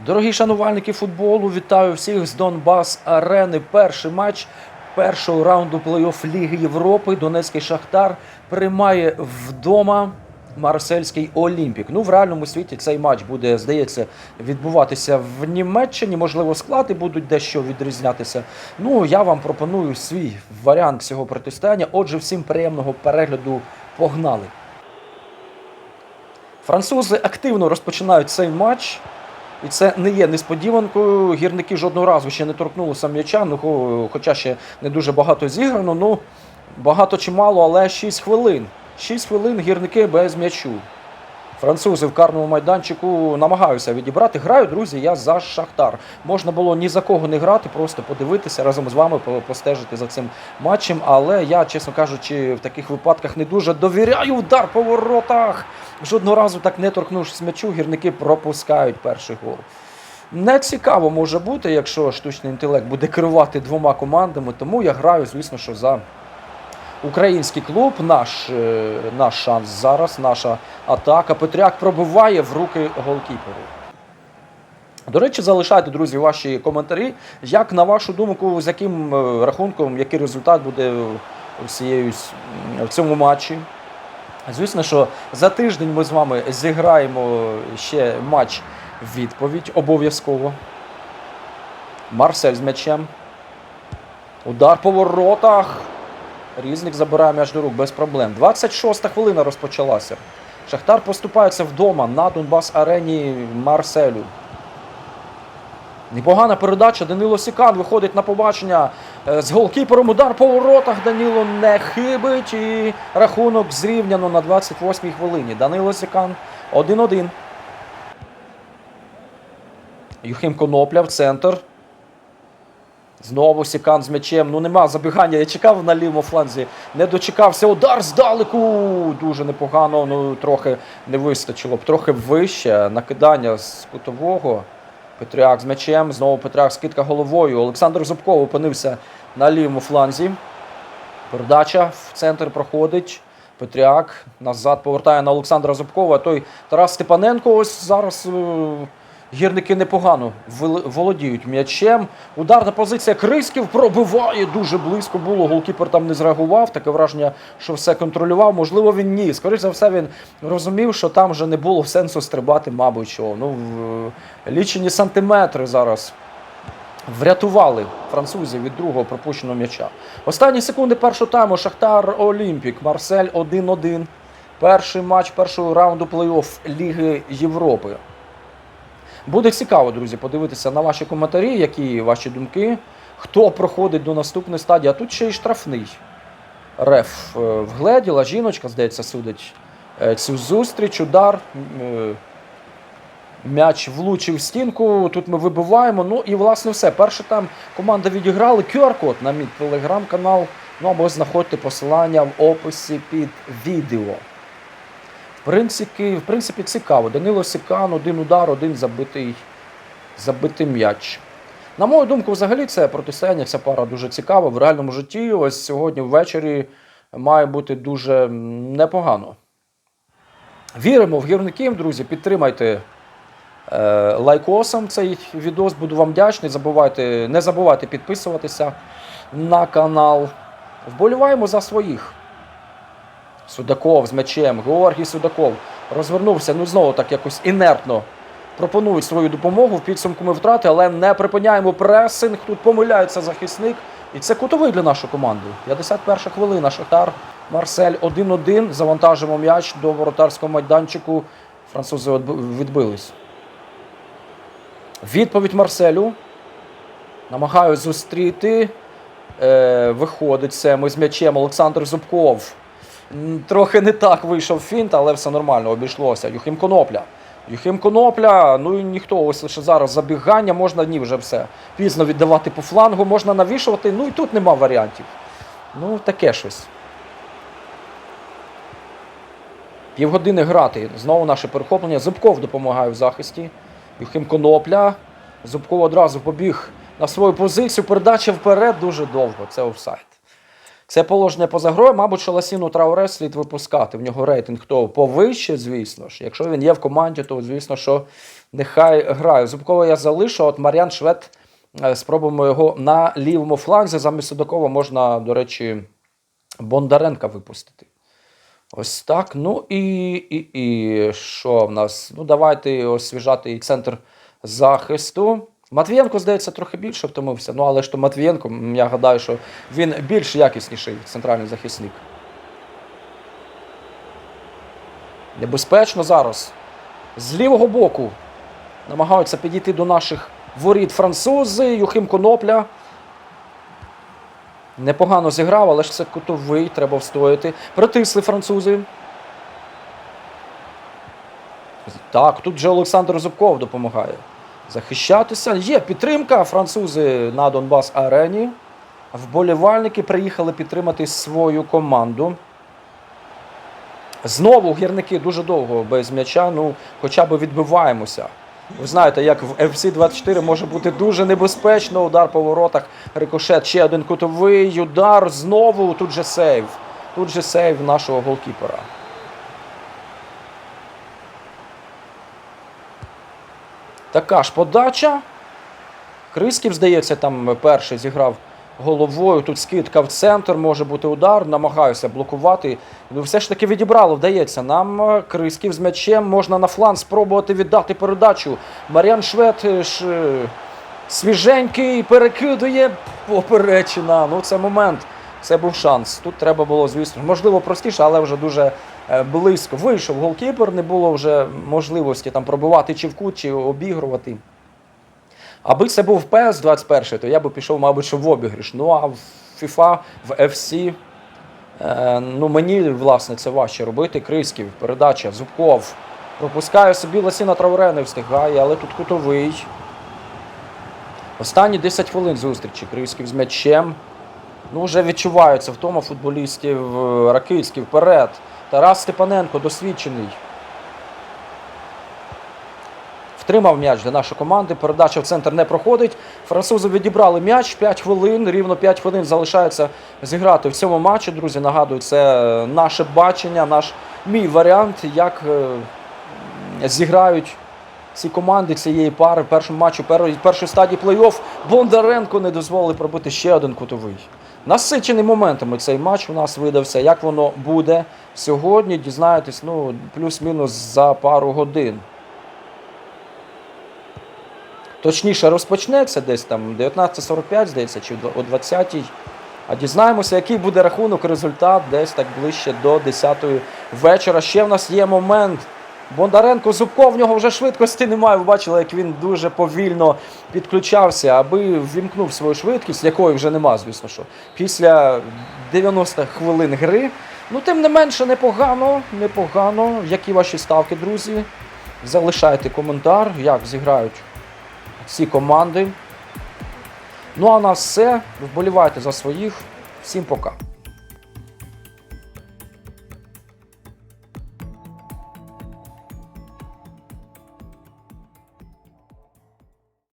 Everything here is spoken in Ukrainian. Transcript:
Дорогі шанувальники футболу, вітаю всіх з Донбас Арени. Перший матч першого раунду плей-офф Ліги Європи. Донецький Шахтар приймає вдома Марсельський Олімпік. Ну, в реальному світі цей матч буде, здається, відбуватися в Німеччині. Можливо, склади будуть дещо відрізнятися. Ну, я вам пропоную свій варіант цього протистояння. Отже, всім приємного перегляду. Погнали! Французи активно розпочинають цей матч. І це не є несподіванкою. Гірники жодного разу ще не торкнулися м'яча, ну, хоча ще не дуже багато зіграно. Ну, багато чи мало, але 6 хвилин. 6 хвилин гірники без м'ячу. Французи в карному майданчику намагаються відібрати. Граю, друзі, я за Шахтар. Можна було ні за кого не грати, просто подивитися разом з вами, постежити за цим матчем. Але я, чесно кажучи, в таких випадках не дуже довіряю удар по воротах. Жодного разу так не торкнувшись м'ячу, гірники пропускають перший гол. Не цікаво може бути, якщо штучний інтелект буде керувати двома командами, тому я граю, звісно, що за український клуб. Наш, е, наш шанс зараз, наша атака. Петряк пробиває в руки голкіперу. До речі, залишайте, друзі, ваші коментарі. Як на вашу думку, з яким е, рахунком, який результат буде в цьому матчі? Звісно, що за тиждень ми з вами зіграємо ще матч відповідь обов'язково. Марсель з м'ячем. Удар по воротах. Різник забирає м'яч до рук без проблем. 26-та хвилина розпочалася. Шахтар поступається вдома на Донбас арені Марселю. Непогана передача. Данило Сікан виходить на побачення з голкіпером. Удар по воротах. Данило не хибить. І рахунок зрівняно на 28-й хвилині. Данило Сікан 1-1. Юхим Конопля в центр. Знову Сікан з м'ячем. Ну нема забігання. Я чекав на лівому фланзі. Не дочекався. Удар здалеку. Дуже непогано. Ну трохи не вистачило б. Трохи вище. Накидання з кутового. Петряк з м'ячем. Знову Петряк скидка головою. Олександр Зубков опинився на лівому фланзі. Передача в центр проходить. Петряк назад повертає на Олександра Зубкова. Той Тарас Степаненко. Ось зараз е, гірники непогано володіють м'ячем. Ударна позиція Криськів пробиває дуже близько було. Голкіпер там не зреагував. Таке враження, що все контролював. Можливо, він ні. Скоріше за все, він розумів, що там вже не було сенсу стрибати, мабуть, що. Ну, лічені сантиметри зараз врятували французів від другого пропущеного м'яча. Останні секунди першого тайму Шахтар Олімпік, Марсель 1-1. Перший матч першого раунду плей-офф Ліги Європи. Буде цікаво, друзі, подивитися на ваші коментарі, які ваші думки, хто проходить до наступної стадії. А тут ще й штрафний. Реф е, вгледіла, жіночка, здається, судить е, цю зустріч, удар. е, М'яч влучив стінку. Тут ми вибиваємо. Ну і власне все. Перше там команда відіграли. QR-код на мій телеграм-канал. Ну або знаходьте посилання в описі під відео. В принципі, в принципі, цікаво. Данило Сікан, один удар, один забитий, забитий м'яч. На мою думку, взагалі це протистояння, ця пара дуже цікава. В реальному житті, ось сьогодні ввечері має бути дуже непогано. Віримо в гірників, друзі. Підтримайте е, лайкосом цей відос. Буду вам вдячний. Забувайте, не забувайте підписуватися на канал. Вболіваємо за своїх. Судаков з м'ячем. Георгій Судаков розвернувся. Ну знову так якось інертно пропонують свою допомогу. В підсумку ми втрати, але не припиняємо пресинг. Тут помиляється захисник. І це кутовий для нашої команди. 51 хвилина. Шахтар Марсель 1-1. Завантажимо м'яч до воротарського майданчику. Французи відбились. Відповідь Марселю. Намагаюсь зустріти. Е, виходить це ми з м'ячем Олександр Зубков. Трохи не так вийшов фінт, але все нормально, обійшлося. Юхим Конопля. Юхим Конопля, ну і ніхто, ось лише зараз забігання, можна ні, вже все. Пізно віддавати по флангу, можна навішувати, ну і тут нема варіантів. Ну, таке щось. Півгодини грати. Знову наше перехоплення. Зубков допомагає в захисті. Юхим Конопля. Зубков одразу побіг на свою позицію. Передача вперед дуже довго. Це офсайд. Це положення поза грою, мабуть, що Ласіну Трауре слід випускати. В нього рейтинг хто повище, звісно ж. Якщо він є в команді, то звісно, що нехай грає. Зубкова я залишу, от Мар'ян Швед. е, Спробуємо його на лівому фланзі. Замість Судакова можна, до речі, Бондаренка випустити. Ось так. Ну і, і, і що в нас? Ну, давайте освіжати і центр захисту. Матвієнко, здається, трохи більше втомився. Ну, але ж то Матвієнко, я гадаю, що він більш якісніший центральний захисник. Небезпечно зараз. З лівого боку намагаються підійти до наших воріт французи. Юхим Конопля. Непогано зіграв, але ж це кутовий, треба встояти. Притисли французи. Так, тут вже Олександр Зубков допомагає захищатися. Є підтримка. Французи на Донбас арені. Вболівальники приїхали підтримати свою команду. Знову гірники дуже довго без м'яча, ну хоча б відбиваємося. Ви знаєте, як в FC 24 може бути дуже небезпечно. Удар по воротах, рикошет, ще один кутовий удар. Знову тут же сейв. Тут же сейв нашого голкіпера. Така ж подача. Крисків, здається, там перший зіграв головою. Тут скидка в центр, може бути удар. Намагаюся блокувати. Ну, все ж таки відібрало, вдається. Нам е, Крисків з м'ячем можна на фланг спробувати віддати передачу. Мар'ян Швед е, ж, е, свіженький перекидує поперечина. Ну, це момент. Це був шанс. Тут треба було, звісно, можливо, простіше, але вже дуже е, близько. Вийшов голкіпер, не було вже можливості там пробивати чи в кут, чи обігрувати. Аби це був PS 21, то я би пішов, мабуть, в обіграш. Ну а в FIFA, в FC, е, ну мені, власне, це важче робити. Крисків, передача, Зубков. Пропускає собі Ласіна Трауре не встигає, але тут кутовий. Останні 10 хвилин зустрічі. Крисків з м'ячем. Ну, вже відчуваються втома футболістів е, Ракицький вперед. Тарас Степаненко досвідчений. Втримав м'яч для нашої команди. Передача в центр не проходить. Французи відібрали м'яч 5 хвилин. Рівно 5 хвилин залишається зіграти в цьому матчі. Друзі, нагадую, це е, наше бачення, наш мій варіант, як е, зіграють ці команди цієї пари в першому матчі першої стадії плей-офф. Бондаренко не дозволив пробити ще один кутовий. Насичений моментами цей матч у нас видався. Як воно буде сьогодні, дізнаєтесь ну, плюс-мінус за пару годин. Точніше розпочнеться десь там 19.45, здається, чи о 20-й. А дізнаємося, який буде рахунок, результат десь так ближче до 10-ї вечора. Ще в нас є момент. Бондаренко Зубков, в нього вже швидкості немає. Ви бачили, як він дуже повільно підключався, аби ввімкнув свою швидкість, якої вже нема, звісно що. Після 90 хвилин гри. Ну, тим не менше, непогано, непогано. Які ваші ставки, друзі? Залишайте коментар, як зіграють ці команди. Ну а на все. Вболівайте за своїх. Всім пока.